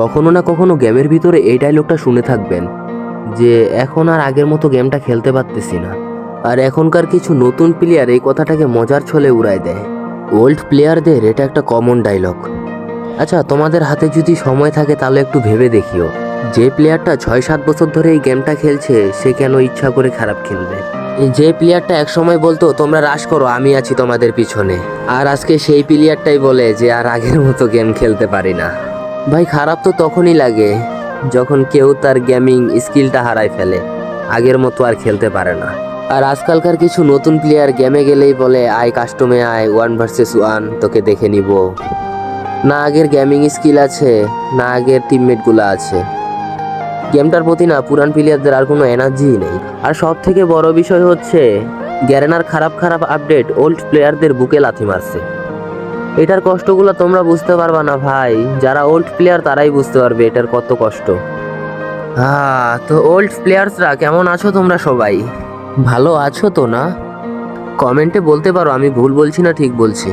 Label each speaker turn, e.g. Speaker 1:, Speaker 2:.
Speaker 1: কখনো না কখনো গেমের ভিতরে এই ডায়লগটা শুনে থাকবেন, যে এখন আর আগের মতো গেমটা খেলতে পারতেছি না। আর এখনকার কিছু নতুন প্লেয়ার এই কথাটাকে মজার ছলে উড়ায় দেয়। ওল্ড প্লেয়ারদের এটা একটা কমন ডায়লগ আচ্ছা তোমাদের হাতে যদি সময় থাকে তাহলে একটু ভেবে দেখিও, যে প্লেয়ারটা ছয় সাত বছর ধরে এই গেমটা খেলছে, সে কেন ইচ্ছা করে খারাপ খেলবে? যে প্লেয়ারটা এক সময় বলতো, তোমরা রাশ করো, আমি আছি তোমাদের পিছনে। আর আজকে সেই প্লেয়ারটাই বলে যে আর আগের মতো গেম খেলতে পারি না। ভাই, খারাপ তো তখনই লাগে যখন কেউ তার গেমিং স্কিলটা হারায় ফেলে। আগের মতো আর খেলতে পারে না। আর আজকালকার কিছু নতুন প্লেয়ার গেমে গেলেই বলে, আয় কাস্টমে আয় ওয়ান ভার্সেস ওয়ান তোকে দেখে নিব। না আগের গেমিং স্কিল আছে, না আগের টিমমেটগুলো আছে। গেমটার প্রতি না পুরান প্লেয়ারদের আর কোনো এনার্জিই নেই। আর সব থেকে বড় বিষয় হচ্ছে গ্যারেনার খারাপ খারাপ আপডেট ওল্ড প্লেয়ারদের বুকে লাথি মারছে। এটার কষ্টগুলো তোমরা বুঝতে পারবা না ভাই। যারা ওল্ড প্লেয়ার তারাই বুঝতে পারবে এটার কত কষ্ট। হ্যাঁ তো ওল্ড প্লেয়ার্সরা কেমন আছো তোমরা সবাই? ভালো আছো তো না? কমেন্টে বলতে পারো, আমি ভুল বলছি না ঠিক বলছি?